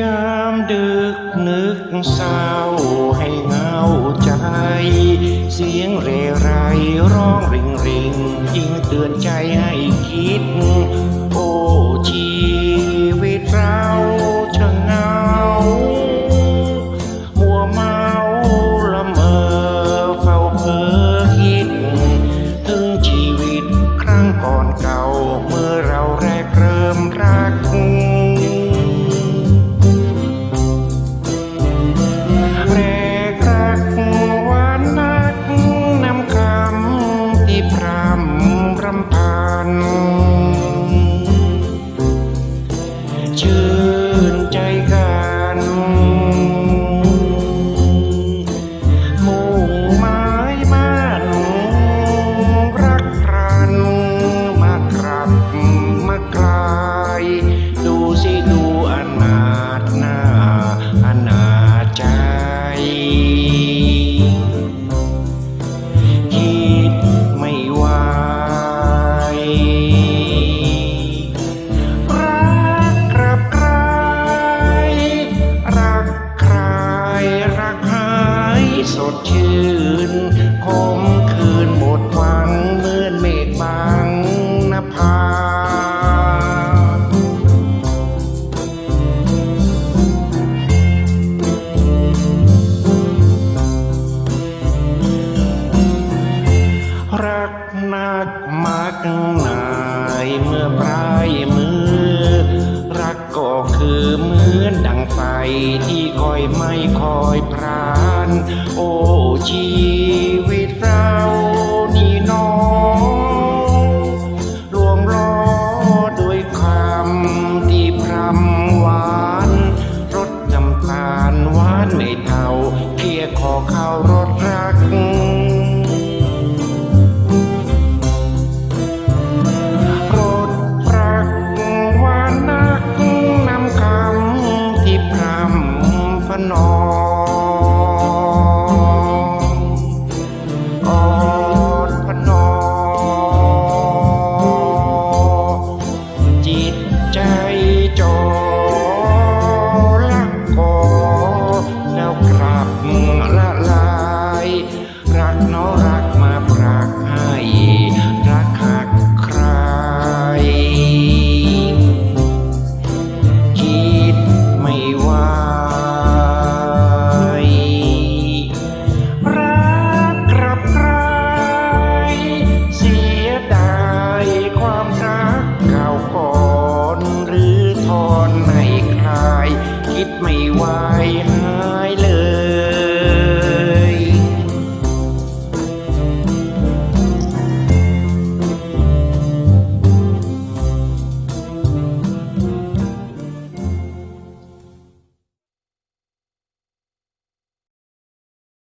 ยามดึกนึกเศร้าให้เงา มุ่ ยไม่คอยพราน โอ้ชีวิตเรานี่น้องลวงล้อด้วยคำที่พรำหวานรสนำตาลหวานไม่เท่าเคียขอเข้ารถรัก nós.